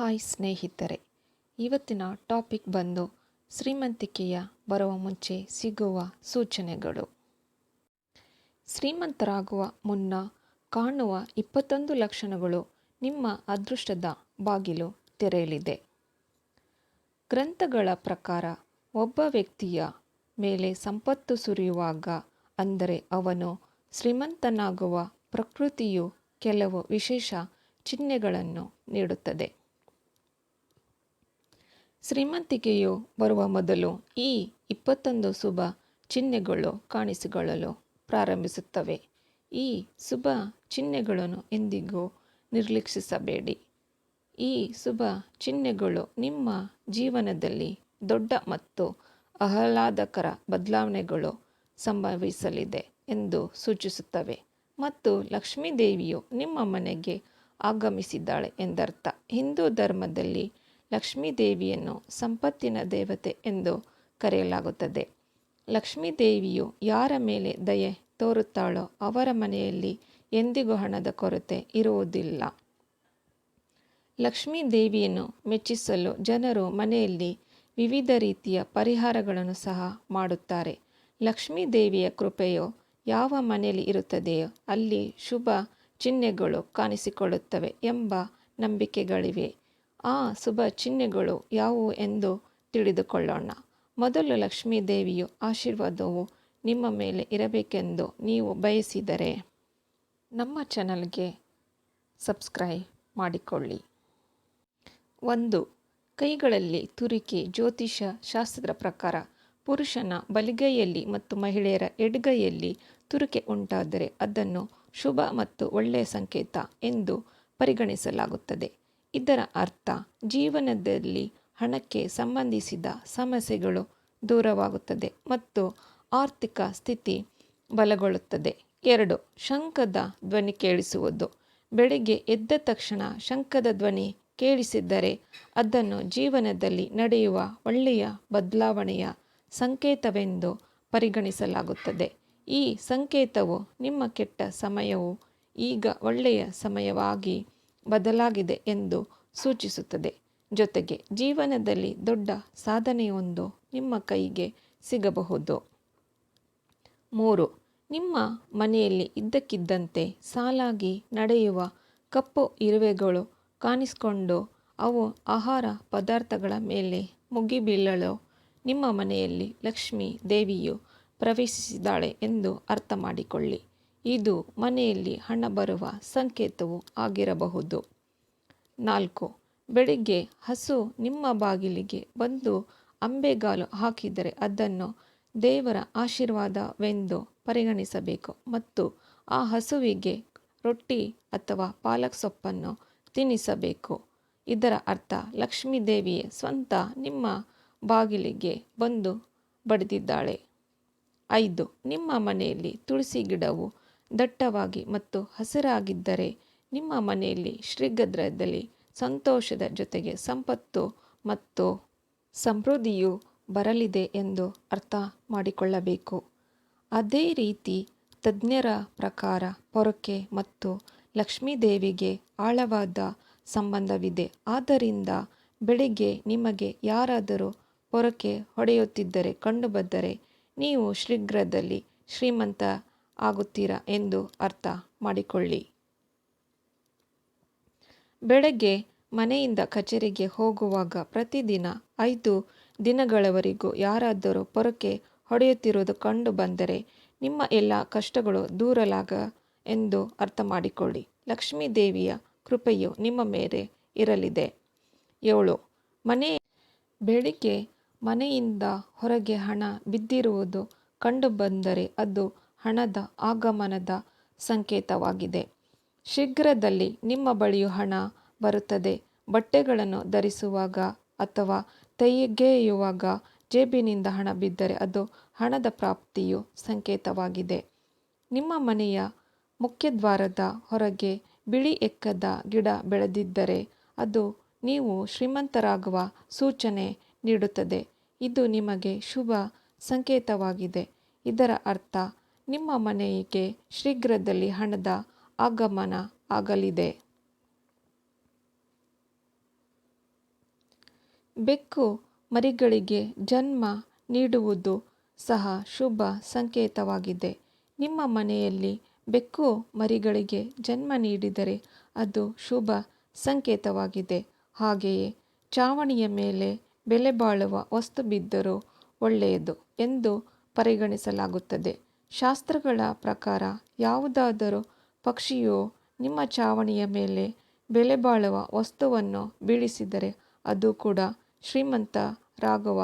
Hi ಸ್ನೇಹಿತರೆ, ಇವತ್ತಿನ topic ಬಂದು ಶ್ರೀಮಂತಿಕೆಯ ಬರುವ ಮುಂಚೆ ಸಿಗುವ ಸೂಚನೆಗಳು. ಶ್ರೀಮಂತರಾಗುವ ಮುನ್ನ ಕಾಣುವ ಇಪ್ಪತ್ತೊಂದು ಲಕ್ಷಣಗಳು ನಿಮ್ಮ ಅದೃಷ್ಟದ ಬಾಗಿಲು ತೆರೆಯಲಿದೆ. ಗ್ರಂಥಗಳ ಪ್ರಕಾರ ಒಬ್ಬ ವ್ಯಕ್ತಿಯ ಮೇಲೆ ಸಂಪತ್ತು ಸುರಿಯುವಾಗ ಅಂದರೆ ಅವನು ಶ್ರೀಮಂತನಾಗುವ ಪ್ರಕೃತಿಯು ಕೆಲವು ವಿಶೇಷ ಚಿಹ್ನೆಗಳನ್ನು ನೀಡುತ್ತದೆ. ಶ್ರೀಮಂತಿಕೆಯು ಬರುವ ಮೊದಲು ಈ ಇಪ್ಪತ್ತೊಂದು ಶುಭ ಚಿಹ್ನೆಗಳು ಕಾಣಿಸಿಕೊಳ್ಳಲು ಪ್ರಾರಂಭಿಸುತ್ತವೆ. ಈ ಶುಭ ಚಿಹ್ನೆಗಳನ್ನು ಎಂದಿಗೂ ನಿರ್ಲಕ್ಷಿಸಬೇಡಿ. ಈ ಶುಭ ಚಿಹ್ನೆಗಳು ನಿಮ್ಮ ಜೀವನದಲ್ಲಿ ದೊಡ್ಡ ಮತ್ತು ಆಹ್ಲಾದಕರ ಬದಲಾವಣೆಗಳು ಸಂಭವಿಸಲಿದೆ ಎಂದು ಸೂಚಿಸುತ್ತವೆ ಮತ್ತು ಲಕ್ಷ್ಮೀದೇವಿಯು ನಿಮ್ಮ ಮನೆಗೆ ಆಗಮಿಸಿದ್ದಾಳೆ ಎಂದರ್ಥ. ಹಿಂದೂ ಧರ್ಮದಲ್ಲಿ ಲಕ್ಷ್ಮೀ ದೇವಿಯನ್ನು ಸಂಪತ್ತಿನ ದೇವತೆ ಎಂದು ಕರೆಯಲಾಗುತ್ತದೆ. ಲಕ್ಷ್ಮೀ ದೇವಿಯು ಯಾರ ಮೇಲೆ ದಯೆ ತೋರುತ್ತಾಳೋ ಅವರ ಮನೆಯಲ್ಲಿ ಎಂದಿಗೂ ಹಣದ ಕೊರತೆ ಇರುವುದಿಲ್ಲ. ಲಕ್ಷ್ಮೀ ದೇವಿಯನ್ನು ಮೆಚ್ಚಿಸಲು ಜನರು ಮನೆಯಲ್ಲಿ ವಿವಿಧ ರೀತಿಯ ಪರಿಹಾರಗಳನ್ನು ಸಹ ಮಾಡುತ್ತಾರೆ. ಲಕ್ಷ್ಮೀ ದೇವಿಯ ಕೃಪೆಯು ಯಾವ ಮನೆಯಲ್ಲಿ ಇರುತ್ತದೆಯೋ ಅಲ್ಲಿ ಶುಭ ಚಿಹ್ನೆಗಳು ಕಾಣಿಸಿಕೊಳ್ಳುತ್ತವೆ ಎಂಬ ನಂಬಿಕೆಗಳಿವೆ. ಆ ಶುಭ ಚಿಹ್ನೆಗಳು ಯಾವುವು ಎಂದು ತಿಳಿದುಕೊಳ್ಳೋಣ. ಮೊದಲು ಲಕ್ಷ್ಮೀ ದೇವಿಯು ಆಶೀರ್ವಾದವು ನಿಮ್ಮ ಮೇಲೆ ಇರಬೇಕೆಂದು ನೀವು ಬಯಸಿದರೆ ನಮ್ಮ ಚಾನಲ್ಗೆ ಸಬ್ಸ್ಕ್ರೈಬ್ ಮಾಡಿಕೊಳ್ಳಿ. ಒಂದು, ಕೈಗಳಲ್ಲಿ ತುರಿಕೆ, ಜ್ಯೋತಿಷ ಶಾಸ್ತ್ರದ ಪ್ರಕಾರ ಪುರುಷನ ಬಲಿಗೈಯಲ್ಲಿ ಮತ್ತು ಮಹಿಳೆಯರ ಎಡ್ಗೈಯಲ್ಲಿ ತುರಿಕೆ ಉಂಟಾದರೆ ಅದನ್ನು ಶುಭ ಮತ್ತು ಒಳ್ಳೆಯ ಸಂಕೇತ ಎಂದು ಪರಿಗಣಿಸಲಾಗುತ್ತದೆ. ಇದರ ಅರ್ಥ ಜೀವನದಲ್ಲಿ ಹಣಕ್ಕೆ ಸಂಬಂಧಿಸಿದ ಸಮಸ್ಯೆಗಳು ದೂರವಾಗುತ್ತದೆ ಮತ್ತು ಆರ್ಥಿಕ ಸ್ಥಿತಿ ಬಲಗೊಳ್ಳುತ್ತದೆ. ಎರಡು ಶಂಖದ ಧ್ವನಿ ಕೇಳಿಸುವುದು. ಬೆಳಿಗ್ಗೆ ಎದ್ದ ತಕ್ಷಣ ಶಂಖದ ಧ್ವನಿ ಕೇಳಿಸಿದ್ದರೆ ಅದನ್ನು ಜೀವನದಲ್ಲಿ ನಡೆಯುವ ಒಳ್ಳೆಯ ಬದಲಾವಣೆಯ ಸಂಕೇತವೆಂದು ಪರಿಗಣಿಸಲಾಗುತ್ತದೆ. ಈ ಸಂಕೇತವು ನಿಮ್ಮ ಕೆಟ್ಟ ಸಮಯವು ಈಗ ಒಳ್ಳೆಯ ಸಮಯವಾಗಿ ಬದಲಾಗಿದೆ ಎಂದು ಸೂಚಿಸುತ್ತದೆ. ಜೊತೆಗೆ ಜೀವನದಲ್ಲಿ ದೊಡ್ಡ ಸಾಧನೆಯೊಂದು ನಿಮ್ಮ ಕೈಗೆ ಸಿಗಬಹುದು. ಮೂರು, ನಿಮ್ಮ ಮನೆಯಲ್ಲಿ ಇದ್ದಕ್ಕಿದ್ದಂತೆ ಸಾಲಾಗಿ ನಡೆಯುವ ಕಪ್ಪು ಇರುವೆಗಳು ಕಾಣಿಸಿಕೊಂಡು ಅವು ಆಹಾರ ಪದಾರ್ಥಗಳ ಮೇಲೆ ಮುಗಿಬೀಳಲು ನಿಮ್ಮ ಮನೆಯಲ್ಲಿ ಲಕ್ಷ್ಮೀ ದೇವಿಯು ಪ್ರವೇಶಿಸಿದ್ದಾಳೆ ಎಂದು ಅರ್ಥ ಮಾಡಿಕೊಳ್ಳಿ. ಇದು ಮನೆಯಲ್ಲಿ ಹಣ ಬರುವ ಸಂಕೇತವೂ ಆಗಿರಬಹುದು. ನಾಲ್ಕು, ಬೆಳಿಗ್ಗೆ ಹಸು ನಿಮ್ಮ ಬಾಗಿಲಿಗೆ ಬಂದು ಅಂಬೆಗಾಲು ಹಾಕಿದರೆ ಅದನ್ನು ದೇವರ ಆಶೀರ್ವಾದವೆಂದು ಪರಿಗಣಿಸಬೇಕು ಮತ್ತು ಆ ಹಸುವಿಗೆ ರೊಟ್ಟಿ ಅಥವಾ ಪಾಲಕ್ ಸೊಪ್ಪನ್ನು ತಿನ್ನಿಸಬೇಕು ಇದರ ಅರ್ಥ, ಲಕ್ಷ್ಮೀ ದೇವಿಯೇ ಸ್ವಂತ ನಿಮ್ಮ ಬಾಗಿಲಿಗೆ ಬಂದು ಬಡಿದಿದ್ದಾಳೆ. ಐದು, ನಿಮ್ಮ ಮನೆಯಲ್ಲಿ ತುಳಸಿ ಗಿಡವು ದಟ್ಟವಾಗಿ ಮತ್ತು ಹಸಿರಾಗಿದ್ದರೆ ನಿಮ್ಮ ಮನೆಯಲ್ಲಿ ಶ್ರೀಗದ್ರದಲ್ಲಿ ಸಂತೋಷದ ಜೊತೆಗೆ ಸಂಪತ್ತು ಮತ್ತು ಸಮೃದ್ಧಿಯು ಬರಲಿದೆ ಎಂದು ಅರ್ಥ ಮಾಡಿಕೊಳ್ಳಬೇಕು. ಅದೇ ರೀತಿ ತಜ್ಞರ ಪ್ರಕಾರ ಪೊರಕೆ ಮತ್ತು ಲಕ್ಷ್ಮೀದೇವಿಗೆ ಆಳವಾದ ಸಂಬಂಧವಿದೆ. ಆದ್ದರಿಂದ ಬೆಳಿಗ್ಗೆ ನಿಮಗೆ ಯಾರಾದರೂ ಪೊರಕೆ ಹೊಡೆಯುತ್ತಿದ್ದರೆ ಕಂಡುಬಂದರೆ ನೀವು ಶೀಘ್ರದಲ್ಲಿ ಶ್ರೀಮಂತ ಆಗುತ್ತೀರಾ ಎಂದು ಅರ್ಥ ಮಾಡಿಕೊಳ್ಳಿ. ಬೆಳಗ್ಗೆ ಮನೆಯಿಂದ ಕಚೇರಿಗೆ ಹೋಗುವಾಗ ಪ್ರತಿದಿನ ಐದು ದಿನಗಳವರೆಗೂ ಯಾರಾದರೂ ಪೊರಕೆ ಹೊಡೆಯುತ್ತಿರುವುದು ಕಂಡು ಬಂದರೆ ನಿಮ್ಮ ಎಲ್ಲ ಕಷ್ಟಗಳು ದೂರಲಾಗ ಎಂದು ಅರ್ಥ ಮಾಡಿಕೊಳ್ಳಿ. ಲಕ್ಷ್ಮೀ ದೇವಿಯ ಕೃಪೆಯು ನಿಮ್ಮ ಮೇಲೆ ಇರಲಿದೆ. ಏಳು. ಮನೆ ಬೆಳಿಗ್ಗೆ ಮನೆಯಿಂದ ಹೊರಗೆ ಹಣ ಬಿದ್ದಿರುವುದು ಕಂಡುಬಂದರೆ ಅದು ಹಣದ ಆಗಮನದ ಸಂಕೇತವಾಗಿದೆ. ಶೀಘ್ರದಲ್ಲಿ ನಿಮ್ಮ ಬಳಿಯೂ ಹಣ ಬರುತ್ತದೆ. ಬಟ್ಟೆಗಳನ್ನು ಧರಿಸುವಾಗ ಅಥವಾ ತೆಗೆಯುವಾಗ ಜೇಬಿನಿಂದ ಹಣ ಬಿದ್ದರೆ ಅದು ಹಣದ ಪ್ರಾಪ್ತಿಯು ಸಂಕೇತವಾಗಿದೆ. ನಿಮ್ಮ ಮನೆಯ ಮುಖ್ಯದ್ವಾರದ ಹೊರಗೆ ಬಿಳಿ ಎಕ್ಕದ ಗಿಡ ಬೆಳೆದಿದ್ದರೆ ಅದು ನೀವು ಶ್ರೀಮಂತರಾಗುವ ಸೂಚನೆ ನೀಡುತ್ತದೆ. ಇದು ನಿಮಗೆ ಶುಭ ಸಂಕೇತವಾಗಿದೆ. ಇದರ ಅರ್ಥ ನಿಮ್ಮ ಮನೆಗೆ ಶೀಘ್ರದಲ್ಲಿ ಹಣದ ಆಗಮನ ಆಗಲಿದೆ. ಬೆಕ್ಕು ಮರಿಗಳಿಗೆ ಜನ್ಮ ನೀಡುವುದು ಸಹ ಶುಭ ಸಂಕೇತವಾಗಿದೆ. ನಿಮ್ಮ ಮನೆಯಲ್ಲಿ ಬೆಕ್ಕು ಮರಿಗಳಿಗೆ ಜನ್ಮ ನೀಡಿದರೆ ಅದು ಶುಭ ಸಂಕೇತವಾಗಿದೆ. ಹಾಗೆಯೇ ಚಾವಣಿಯ ಮೇಲೆ ಬೆಲೆ ಬಾಳುವ ವಸ್ತು ಬಿದ್ದರೂ ಒಳ್ಳೆಯದು ಎಂದು ಪರಿಗಣಿಸಲಾಗುತ್ತದೆ. ಶಾಸ್ತ್ರಗಳ ಪ್ರಕಾರ ಯಾವುದಾದರೂ ಪಕ್ಷಿಯು ನಿಮ್ಮ ಚಾವಣಿಯ ಮೇಲೆ ಬೆಲೆ ಬಾಳುವ ವಸ್ತುವನ್ನು ಬೀಳಿಸಿದರೆ ಅದು ಕೂಡ ಶ್ರೀಮಂತ ರಾಗುವ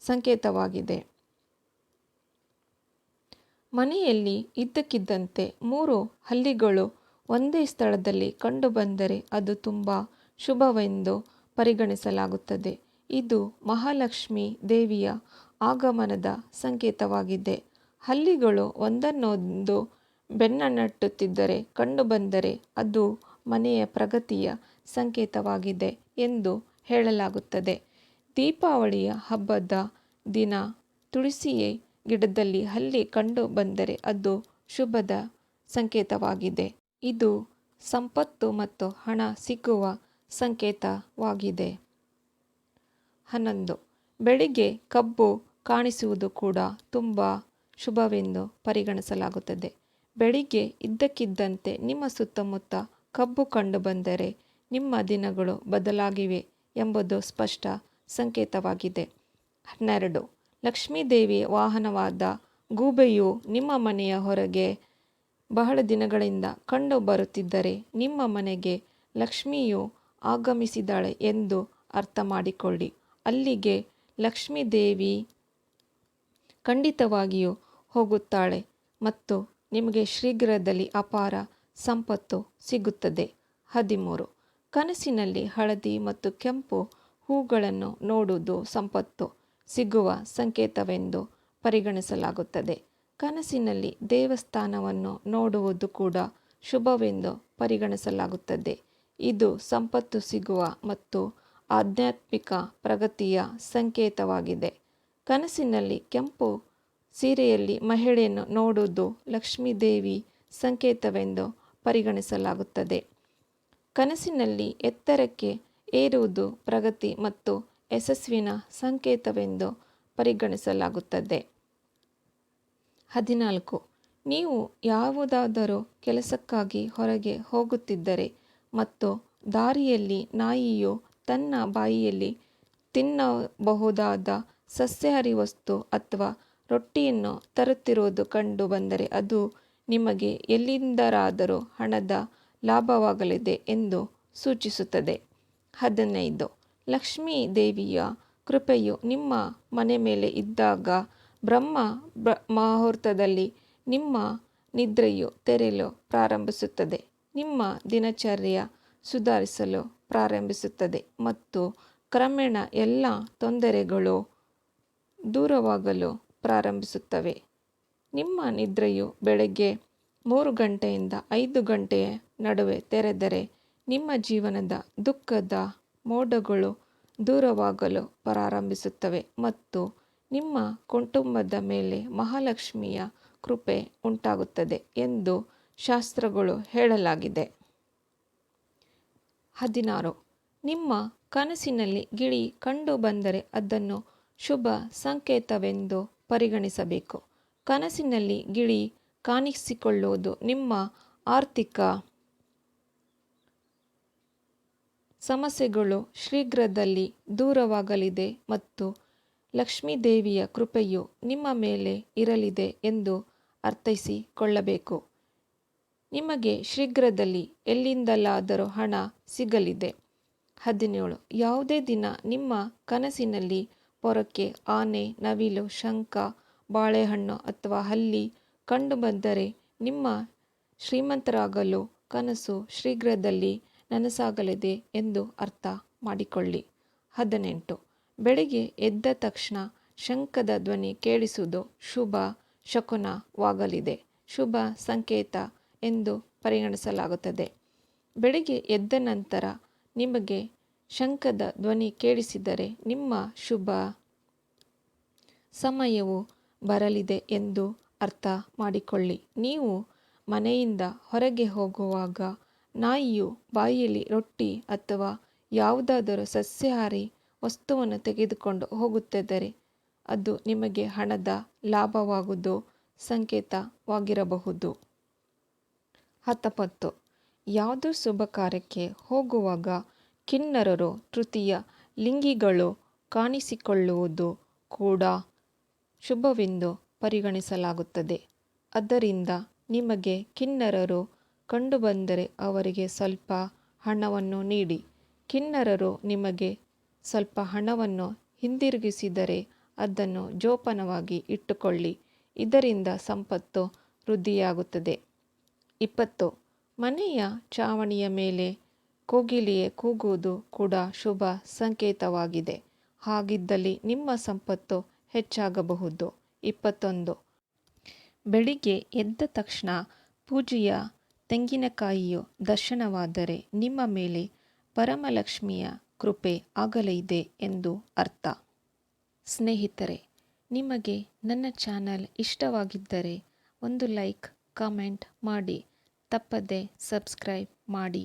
ಸಂಕೇತವಾಗಿದೆ. ಮನೆಯಲ್ಲಿ ಇದ್ದಕ್ಕಿದ್ದಂತೆ ಮೂರು ಹಲ್ಲಿಗಳು ಒಂದೇ ಸ್ಥಳದಲ್ಲಿ ಕಂಡುಬಂದರೆ ಅದು ತುಂಬ ಶುಭವೆಂದು ಪರಿಗಣಿಸಲಾಗುತ್ತದೆ. ಇದು ಮಹಾಲಕ್ಷ್ಮಿ ದೇವಿಯ ಆಗಮನದ ಸಂಕೇತವಾಗಿದೆ. ಹಲ್ಲಿಗಳು ಒಂದನ್ನೊಂದು ಬೆನ್ನಟ್ಟುತ್ತಿದ್ದರೆ ಕಂಡುಬಂದರೆ ಅದು ಮನೆಯ ಪ್ರಗತಿಯ ಸಂಕೇತವಾಗಿದೆ ಎಂದು ಹೇಳಲಾಗುತ್ತದೆ. ದೀಪಾವಳಿಯ ಹಬ್ಬದ ದಿನ ತುಳಸಿಯ ಗಿಡದಲ್ಲಿ ಹಲ್ಲಿ ಕಂಡು ಬಂದರೆ ಅದು ಶುಭದ ಸಂಕೇತವಾಗಿದೆ. ಇದು ಸಂಪತ್ತು ಮತ್ತು ಹಣ ಸಿಗುವ ಸಂಕೇತವಾಗಿದೆ. ಹನ್ನೊಂದು. ಬೆಳಿಗ್ಗೆ ಕಬ್ಬು ಕಾಣಿಸುವುದು ಕೂಡ ತುಂಬ ಶುಭವೆಂದು ಪರಿಗಣಿಸಲಾಗುತ್ತದೆ. ಬೆಳಿಗ್ಗೆ ಇದ್ದಕ್ಕಿದ್ದಂತೆ ನಿಮ್ಮ ಸುತ್ತಮುತ್ತ ಕಬ್ಬು ಕಂಡುಬಂದರೆ ನಿಮ್ಮ ದಿನಗಳು ಬದಲಾಗಿವೆ ಎಂಬುದು ಸ್ಪಷ್ಟ ಸಂಕೇತವಾಗಿದೆ. ಹನ್ನೆರಡು. ಲಕ್ಷ್ಮೀದೇವಿಯ ವಾಹನವಾದ ಗೂಬೆಯು ನಿಮ್ಮ ಮನೆಯ ಹೊರಗೆ ಬಹಳ ದಿನಗಳಿಂದ ಕಂಡು ಬರುತ್ತಿದ್ದರೆ ನಿಮ್ಮ ಮನೆಗೆ ಲಕ್ಷ್ಮಿಯು ಆಗಮಿಸಿದಾಳೆ ಎಂದು ಅರ್ಥ ಮಾಡಿಕೊಳ್ಳಿ. ಅಲ್ಲಿಗೆ ಲಕ್ಷ್ಮೀದೇವಿ ಖಂಡಿತವಾಗಿಯೂ ಹೋಗುತ್ತಾಳೆ ಮತ್ತು ನಿಮಗೆ ಶೀಘ್ರದಲ್ಲಿ ಅಪಾರ ಸಂಪತ್ತು ಸಿಗುತ್ತದೆ. ಹದಿಮೂರು. ಕನಸಿನಲ್ಲಿ ಹಳದಿ ಮತ್ತು ಕೆಂಪು ಹೂಗಳನ್ನು ನೋಡುವುದು ಸಂಪತ್ತು. ಸಿಗುವ ಸಂಕೇತವೆಂದು ಪರಿಗಣಿಸಲಾಗುತ್ತದೆ. ಕನಸಿನಲ್ಲಿ ದೇವಸ್ಥಾನವನ್ನು ನೋಡುವುದು ಕೂಡ ಶುಭವೆಂದು ಪರಿಗಣಿಸಲಾಗುತ್ತದೆ. ಇದು ಸಂಪತ್ತು ಸಿಗುವ ಮತ್ತು ಆಧ್ಯಾತ್ಮಿಕ ಪ್ರಗತಿಯ ಸಂಕೇತವಾಗಿದೆ. ಕನಸಿನಲ್ಲಿ ಕೆಂಪು ಸೀರೆಯಲ್ಲಿ ಮಹಿಳೆಯನ್ನು ನೋಡುವುದು ಲಕ್ಷ್ಮೀದೇವಿ ಸಂಕೇತವೆಂದು ಪರಿಗಣಿಸಲಾಗುತ್ತದೆ. ಕನಸಿನಲ್ಲಿ ಎತ್ತರಕ್ಕೆ ಏರುವುದು ಪ್ರಗತಿ ಮತ್ತು ಯಶಸ್ವಿನ ಸಂಕೇತವೆಂದು ಪರಿಗಣಿಸಲಾಗುತ್ತದೆ. ಹದಿನಾಲ್ಕು. ನೀವು ಯಾವುದಾದರೂ ಕೆಲಸಕ್ಕಾಗಿ ಹೊರಗೆ ಹೋಗುತ್ತಿದ್ದರೆ ಮತ್ತು ದಾರಿಯಲ್ಲಿ ನಾಯಿಯು ತನ್ನ ಬಾಯಿಯಲ್ಲಿ ತಿನ್ನಬಹುದಾದ ಸಸ್ಯಾಹಾರಿ ವಸ್ತು ಅಥವಾ ರೊಟ್ಟಿಯನ್ನು ತರುತ್ತಿರುವುದು ಕಂಡು ಬಂದರೆ ಅದು ನಿಮಗೆ ಎಲ್ಲಿಂದರಾದರೂ ಹಣದ ಲಾಭವಾಗಲಿದೆ ಎಂದು ಸೂಚಿಸುತ್ತದೆ. ಹದಿನೈದು. ಲಕ್ಷ್ಮೀ ದೇವಿಯ ಕೃಪೆಯು ನಿಮ್ಮ ಮನೆ ಮೇಲೆ ಇದ್ದಾಗ ಬ್ರಹ್ಮ ಮುಹೂರ್ತದಲ್ಲಿ ನಿಮ್ಮ ನಿದ್ರೆಯು ತೆರೆಯಲು ಪ್ರಾರಂಭಿಸುತ್ತದೆ. ನಿಮ್ಮ ದಿನಚರ್ಯ ಸುಧಾರಿಸಲು ಪ್ರಾರಂಭಿಸುತ್ತದೆ ಮತ್ತು ಕ್ರಮೇಣ ಎಲ್ಲ ತೊಂದರೆಗಳು ದೂರವಾಗಲು ಪ್ರಾರಂಭಿಸುತ್ತವೆ. ನಿಮ್ಮ ನಿದ್ರೆಯು ಬೆಳಗ್ಗೆ ಮೂರು ಗಂಟೆಯಿಂದ ಐದು ಗಂಟೆಯ ನಡುವೆ ತೆರೆದರೆ ನಿಮ್ಮ ಜೀವನದ ದುಃಖದ ಮೋಡಗಳು ದೂರವಾಗಲು ಪ್ರಾರಂಭಿಸುತ್ತವೆ ಮತ್ತು ನಿಮ್ಮ ಕುಟುಂಬದ ಮೇಲೆ ಮಹಾಲಕ್ಷ್ಮಿಯ ಕೃಪೆ ಉಂಟಾಗುತ್ತದೆ ಎಂದು ಶಾಸ್ತ್ರಗಳು ಹೇಳಲಾಗಿದೆ. ಹದಿನಾರು. ನಿಮ್ಮ ಕನಸಿನಲ್ಲಿ ಗಿಳಿ ಕಂಡು ಬಂದರೆ ಅದನ್ನು ಶುಭ ಸಂಕೇತವೆಂದು ಪರಿಗಣಿಸಬೇಕು. ಕನಸಿನಲ್ಲಿ ಗಿಳಿ ಕಾಣಿಸಿಕೊಳ್ಳುವುದು ನಿಮ್ಮ ಆರ್ಥಿಕ ಸಮಸ್ಯೆಗಳು ಶೀಘ್ರದಲ್ಲಿ ದೂರವಾಗಲಿದೆ ಮತ್ತು ಲಕ್ಷ್ಮೀದೇವಿಯ ಕೃಪೆಯು ನಿಮ್ಮ ಮೇಲೆ ಇರಲಿದೆ ಎಂದು ಅರ್ಥೈಸಿಕೊಳ್ಳಬೇಕು. ನಿಮಗೆ ಶೀಘ್ರದಲ್ಲಿ ಎಲ್ಲಿಂದಲಾದರೂ ಹಣ ಸಿಗಲಿದೆ. ಹದಿನೇಳು. ಯಾವುದೇ ದಿನ ನಿಮ್ಮ ಕನಸಿನಲ್ಲಿ ಪೊರಕೆ, ಆನೆ, ನವಿಲು, ಶಂಖ, ಬಾಳೆಹಣ್ಣು ಅಥವಾ ಹಲ್ಲಿ ಕಂಡುಬಂದರೆ ನಿಮ್ಮ ಶ್ರೀಮಂತರಾಗಲು ಕನಸು ಶೀಘ್ರದಲ್ಲಿ ನನಸಾಗಲಿದೆ ಎಂದು ಅರ್ಥ ಮಾಡಿಕೊಳ್ಳಿ. ಹದಿನೆಂಟು. ಬೆಳಿಗ್ಗೆ ಎದ್ದ ತಕ್ಷಣ ಶಂಖದ ಧ್ವನಿ ಕೇಳಿಸುವುದು ಶುಭ ಶಕುನವಾಗಲಿದೆ. ಶುಭ ಸಂಕೇತ ಎಂದು ಪರಿಗಣಿಸಲಾಗುತ್ತದೆ. ಬೆಳಿಗ್ಗೆ ಎದ್ದ ನಂತರ ನಿಮಗೆ ಶಂಖದ ಧ್ವನಿ ಕೇಳಿಸಿದರೆ ನಿಮ್ಮ ಶುಭ ಸಮಯವು ಬರಲಿದೆ ಎಂದು ಅರ್ಥ ಮಾಡಿಕೊಳ್ಳಿ. ನೀವು ಮನೆಯಿಂದ ಹೊರಗೆ ಹೋಗುವಾಗ ನಾಯಿಯು ಬಾಯಿಯಲ್ಲಿ ರೊಟ್ಟಿ ಅಥವಾ ಯಾವುದಾದರೂ ಸಸ್ಯಾಹಾರಿ ವಸ್ತುವನ್ನು ತೆಗೆದುಕೊಂಡು ಹೋಗುತ್ತಿದ್ದರೆ ಅದು ನಿಮಗೆ ಹಣದ ಲಾಭವಾಗುವುದು ಸಂಕೇತವಾಗಿರಬಹುದು. ಹತ್ತೊಂಬತ್ತು. ಯಾವುದೋ ಶುಭ ಕಾರ್ಯಕ್ಕೆ ಹೋಗುವಾಗ ಕಿನ್ನರರು ತೃತೀಯ ಲಿಂಗಿಗಳು ಕಾಣಿಸಿಕೊಳ್ಳುವುದು ಕೂಡ ಶುಭವೆಂದು ಪರಿಗಣಿಸಲಾಗುತ್ತದೆ. ಅದರಿಂದ ನಿಮಗೆ ಕಿನ್ನರರು ಕಂಡುಬಂದರೆ ಅವರಿಗೆ ಸ್ವಲ್ಪ ಹಣವನ್ನು ನೀಡಿ. ಕಿನ್ನರರು ನಿಮಗೆ ಸ್ವಲ್ಪ ಹಣವನ್ನು ಹಿಂದಿರುಗಿಸಿದರೆ ಅದನ್ನು ಜೋಪಾನವಾಗಿ ಇಟ್ಟುಕೊಳ್ಳಿ. ಇದರಿಂದ ಸಂಪತ್ತು ವೃದ್ಧಿಯಾಗುತ್ತದೆ. ಇಪ್ಪತ್ತು ಮನೆಯ ಚಾವಣಿಯ ಮೇಲೆ ಕೋಗಿಲೆಯೇ ಕೂಗುವುದು ಕೂಡ ಶುಭ ಸಂಕೇತವಾಗಿದೆ. ಹಾಗಿದ್ದಲ್ಲಿ ನಿಮ್ಮ ಸಂಪತ್ತು ಹೆಚ್ಚಾಗಬಹುದು. ಇಪ್ಪತ್ತೊಂದು. ಬೆಳಿಗ್ಗೆ ಎದ್ದ ತಕ್ಷಣ ಪೂಜೆಯ ತೆಂಗಿನಕಾಯಿಯು ದರ್ಶನವಾದರೆ ನಿಮ್ಮ ಮೇಲೆ ಪರಮಲಕ್ಷ್ಮಿಯ ಕೃಪೆ ಆಗಲಿದೆ ಎಂದು ಅರ್ಥ. ಸ್ನೇಹಿತರೆ, ನಿಮಗೆ ನನ್ನ ಚಾನಲ್ ಇಷ್ಟವಾಗಿದ್ದರೆ ಒಂದು ಲೈಕ್, ಕಾಮೆಂಟ್ ಮಾಡಿ. ತಪ್ಪದೆ ಸಬ್ಸ್ಕ್ರೈಬ್ ಮಾಡಿ.